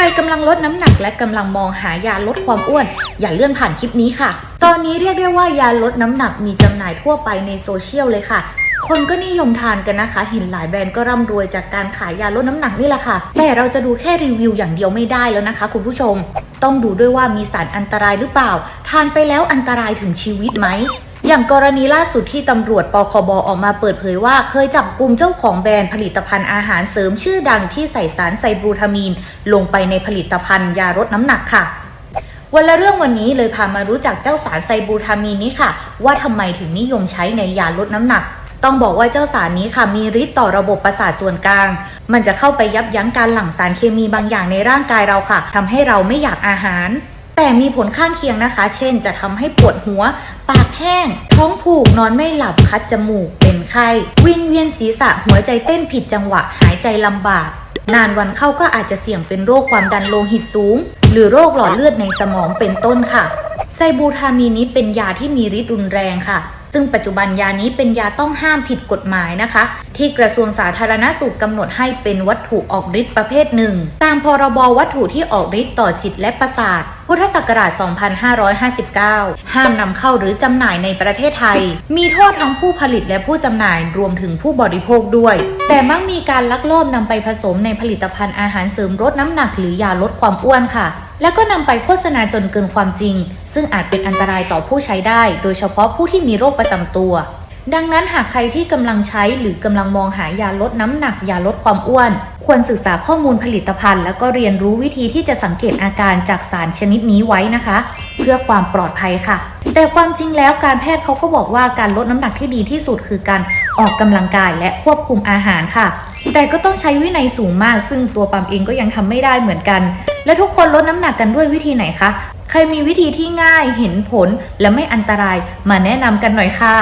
รกำลังลดน้ำหนักและกำลังมองหายาลดความอ้วน อย่าเลื่อนผ่านคลิปนี้ค่ะ ตอนนี้เรียกได้ว่ายาลดน้ำหนักมีจำหน่ายทั่วไปในโซเชียลเลยค่ะ คนก็นิยมทานกันนะคะ เห็นหลายแบรนด์ก็ร่ำรวยจากการขายยาลดน้ำหนักนี่แหละค่ะ แต่เราจะดูแค่รีวิวอย่างเดียวไม่ได้แล้วนะคะ คุณผู้ชม ต้องดูด้วยว่ามีสารอันตรายหรือเปล่า ทานไปแล้วอันตรายถึงชีวิตไหม อย่างกรณีล่าสุดที่ตำรวจปคบออกมาเปิดเผยว่า เคยจับกลุ่มเจ้าของแบรนด์ผลิตภัณฑ์อาหารเสริมชื่อดังที่ใส่สารไซบรูทามีน ลงไปในผลิตภัณฑ์ยาลดน้ำหนักค่ะวันละเรื่องวันนี้เลยพามารู้จักเจ้าสารไซบูทามีนนี้ค่ะ ว่าทำไมถึงนิยมใช้ในยาลดน้ำหนัก ต้องบอกว่าเจ้าสารนี้ค่ะมีฤทธิ์ต่อระบบประสาทส่วนกลาง มันจะเข้าไปยับยั้งการหลั่งสารเคมีบางอย่างในร่างกายเราค่ะทำให้เราไม่อยากอาหาร แต่มีผลข้างเคียงนะคะ เช่นจะทำให้ปวดหัว ปากแห้ง ท้องผูก นอนไม่หลับ คัดจมูก เป็นไข้ วิ่งเวียนศีรษะ หัวใจเต้นผิดจังหวะ หายใจลำบาก นานวันเข้าก็อาจจะเสี่ยงเป็นโรคความดันโลหิตสูง หรือโรคหลอดเลือดในสมองเป็นต้นค่ะ ไซบูทามีนนี้เป็นยาที่มีฤทธิ์รุนแรงค่ะซึ่งปัจจุบันยานี้เป็นยาต้องห้ามผิดกฎหมายนะคะ ที่กระทรวงสาธารณสุขกำหนดให้เป็นวัตถุออกฤทธิ์ประเภทหนึ่ง ตามพรบวัตถุที่ออกฤทธิ์ต่อจิตและประสาทพุทธศักราช 2559 ห้ามนำเข้าหรือจำหน่ายในประเทศไทย มีโทษทั้งผู้ผลิตและผู้จำหน่ายรวมถึงผู้บริโภคด้วย แต่มักมีการลักลอบนำไปผสมในผลิตภัณฑ์อาหารเสริมลดน้ำหนักหรือยาลดความอ้วนค่ะ แล้วก็นำไปโฆษณาจนเกินความจริง ซึ่งอาจเป็นอันตรายต่อผู้ใช้ได้ โดยเฉพาะผู้ที่มีโรคประจำตัว ดังนั้นหากใครที่กำลังใช้หรือกำลังมองหายาลดน้ำหนักยาลดความอ้วน ควรศึกษาข้อมูลผลิตภัณฑ์ แล้วก็เรียนรู้วิธีที่จะสังเกตอาการจากสารชนิดนี้ไว้นะคะ เพื่อความปลอดภัยค่ะ แต่ความจริงแล้วการแพทย์เขาก็บอกว่าการลดน้ำหนักที่ดีที่สุดคือการ ออกกำลังกายและควบคุมอาหารค่ะ แต่ก็ต้องใช้วินัยสูงมาก ซึ่งตัวปั๊มเองก็ยังทำไม่ได้เหมือนกัน และทุกคนลดน้ำหนักกันด้วยวิธีไหนคะ ใครมีวิธีที่ง่ายเห็นผลและไม่อันตรายมาแนะนำกันหน่อยค่ะ